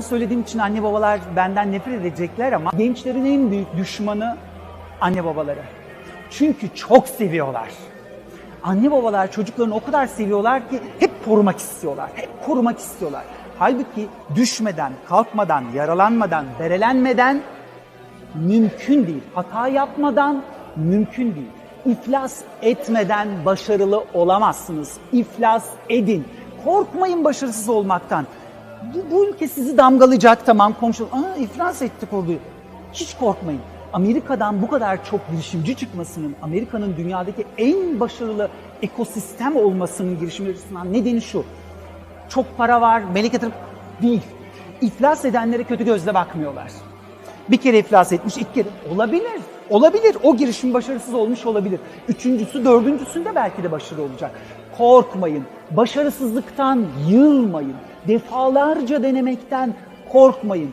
bunu söylediğim için anne babalar benden nefret edecekler ama gençlerin en büyük düşmanı anne babaları. Çünkü çok seviyorlar. Anne babalar çocuklarını o kadar seviyorlar ki hep korumak istiyorlar. Hep korumak istiyorlar. Halbuki düşmeden, kalkmadan, yaralanmadan, berelenmeden mümkün değil. Hata yapmadan mümkün değil. İflas etmeden başarılı olamazsınız. İflas edin. Korkmayın başarısız olmaktan. Bu, bu ülke sizi damgalayacak tamam komşu. Aa iflas ettik oluyor. Hiç korkmayın. Amerika'dan bu kadar çok girişimci çıkmasının, Amerika'nın dünyadaki en başarılı ekosistem olmasının girişimleri açısından nedeni şu. Çok para var, melek yatırım değil. İflas edenlere kötü gözle bakmıyorlar. Bir kere iflas etmiş, iki kere olabilir. Olabilir. O girişim başarısız olmuş olabilir. Üçüncüsü, dördüncüsünde belki de başarılı olacak. Korkmayın. Başarısızlıktan yılmayın. Defalarca denemekten korkmayın.